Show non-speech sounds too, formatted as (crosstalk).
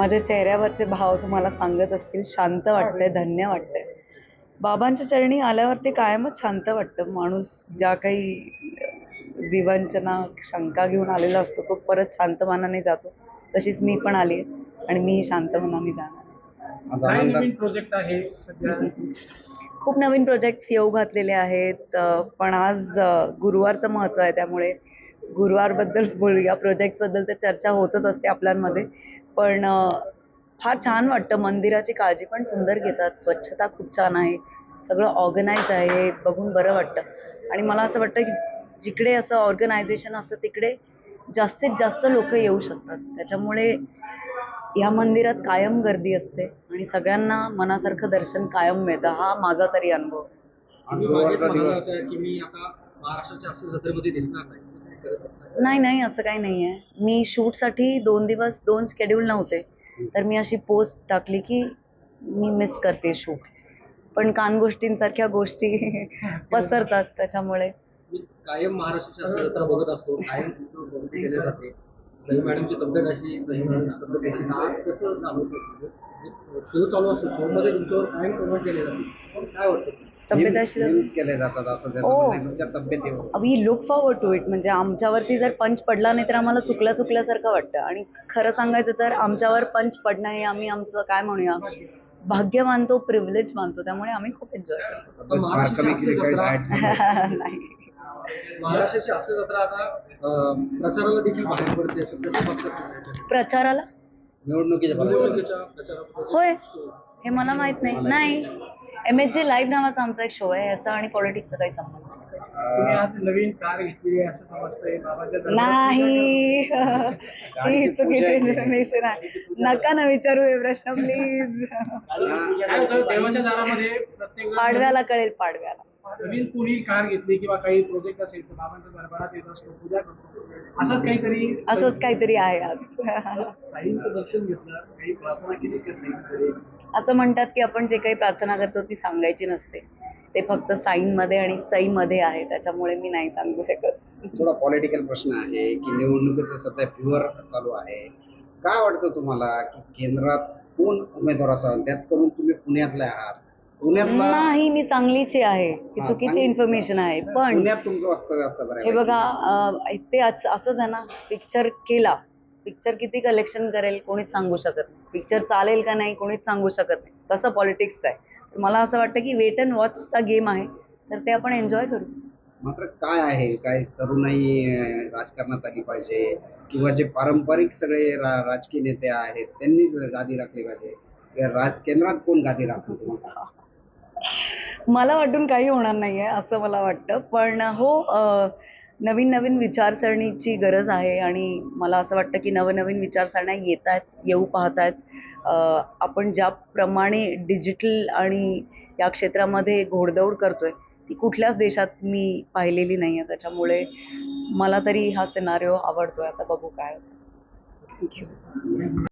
माझ्या चेहऱ्यावरचे भाव तुम्हाला सांगत असतील शांत वाटतंय धन्य वाटतंय. बाबांच्या चरणी आल्यावर ते कायमच शांत वाटतं. माणूस ज्या काही विवंचना शंका घेऊन आलेला असतो तो परत शांत मनाने जातो. तशीच मी पण आली आहे आणि मीही शांत मनाने जाणार प्रोजेक्ट आहे सध्या? खूप नवीन प्रोजेक्ट्स येऊ घातलेले आहेत. पण आज गुरुवारचं महत्त्व आहे. त्यामुळे गुरुवारबद्दल बोलूया. प्रोजेक्ट्सबद्दल तर चर्चा होतच असते आपल्यामध्ये. पण फार छान वाटतं. मंदिराची काळजी पण सुंदर घेतात. स्वच्छता खूप छान आहे. सगळं ऑर्गनाईज आहे. बघून बरं वाटतं. आणि मला असं वाटतं की जिकडे असं ऑर्गनायझेशन असतं तिकडे जास्तीत जास्त लोक येऊ शकतात. त्याच्यामुळे या मंदिरात कायम गर्दी असते आणि सगळ्यांना मनासारखं दर्शन कायम मिळतं. हा माझा तरी अनुभव. की मी आता महाराष्ट्राच्या जत्रेमध्ये दिसणार नाही. नाही नाही असं काही नाही आहे मी शूटसाठी दोन दिवस दोन शेड्यूल नव्हते. तर मी अशी पोस्ट टाकली की मी मिस करते शूट पण कानगोष्टींसारख्या गोष्टी (laughs) पसरतात त्याच्यामुळे. मी कायम महाराष्ट्राच्या जत्रा बघत असतो. कायम तुमचं बघितले केले जाते. सई मॅडमची तब्येत अशी सई मॅडमची तब्येत अशी आज कसं जाणवतं शो चालू असतो. शो मध्ये तुमच्यावर कायम कमेंट केले जाते. पण काय वाटतं? तब्येत अशी Memes केले जातात असं त्याचं. म्हणणं आहे तुमच्या तब्येतीवर. We look forward to it म्हणजे आमच्यावरती जर पंच पडला नाही तर आम्हाला चुकल्या चुकल्यासारखं वाटतं. आणि खरं सांगायचं तर आमच्यावर पंच पडणं हे आम्ही आमचं काय म्हणूया? भाग्य मानतो प्रिव्हिलेज मानतो. त्यामुळे आम्ही खूप एन्जॉय करतो. तब्येत फार कमी केली काही diet झालं. नाही. महाराष्ट्राची अस्सल जत्रा आता अं, प्रचाराला देखील बाहेर पडते. असं कसं बघतात तुम्ही? प्रचाराला? निवडणुकीच्या बरोबर निवडणुकीच्या प्रचाराबद्दल होय. हे मला माहीत नाही. नाही. एम एच जे लाईव्ह नावाचा आमचा एक शो आहे याचा आणि पॉलिटिक्सचा काही संबंध नाही. तुम्ही आज नवीन कार घेतली आहे असं समजतंय बाबाच्या दरबारात नाही. (laughs) ही चुकीची. इन्फॉर्मेशन आहे. नका ना विचारू हे प्रश्न प्लीज काय होतं देवाच्या दारामध्ये प्रत्येक जण पाडव्याला कळेल पाडव्याला. नवीन कुणी कार घेतली किंवा काही प्रोजेक्ट असेल तर बाबांच्या दरबारात येत असतो पूजा करतो. असंच काहीतरी असंच काहीतरी आहे. आज साईंचं दर्शन घेतलं काही प्रार्थना केली का साईंकडे? असं म्हणतात की आपण जे काही प्रार्थना करतो ती सांगायची नसते. ते फक्त साईनमध्ये आणि सईमध्ये आहे त्याच्यामुळे मी नाही सांगू शकत. थोडा पॉलिटिकल प्रश्न आहे की निवडणुकीचं सध्या फ्युअर चालू आहे. काय वाटतं तुम्हाला की केंद्रात कोण उमेदवार असावा? त्यात करून तुम्ही पुण्यातले आहात. नाही मी सांगलीची आहे. ही चुकीची. इन्फॉर्मेशन आहे. पण पुण्यात तुमचं वास्तव्य असतं बरं. हे बघा अं, ते अस- असंच आहे ना पिक्चर केला पिक्चर किती कलेक्शन करेल कोणीच सांगू शकत नाही. पिक्चर चालेल का नाही कोणीच सांगू शकत नाही. तसं पॉलिटिक्स आहे. तर मला असं वाटतं की वेट अँड वॉचचा गेम आहे. तर ते आपण एन्जॉय करू. मात्र काय आहे? काय तरुणाई अं, राजकारणात आली पाहिजे. किंवा जे पारंपरिक सगळे रा राजकीय नेते आहेत त्यांनीच गादी राखली पाहिजे. या राज केंद्रात कोण गादी राखणार तुम्हाला? मला वाटून काही होणार नाही आहे असं मला वाटतं. पण हो नवीन नवीन विचारसरणीची गरज आहे आणि मला असं वाटतं की नवनवीन विचारसरण्या येत आहेत येऊ पाहत आहेत आपण ज्याप्रमाणे डिजिटल आणि या क्षेत्रामध्ये घोडदौड करतोय ती कुठल्याच देशात मी पाहिलेली नाही आहे त्याच्यामुळे मला तरी हा सिनारिओ आवडतोय. आता बघू काय होतं. थँक्यू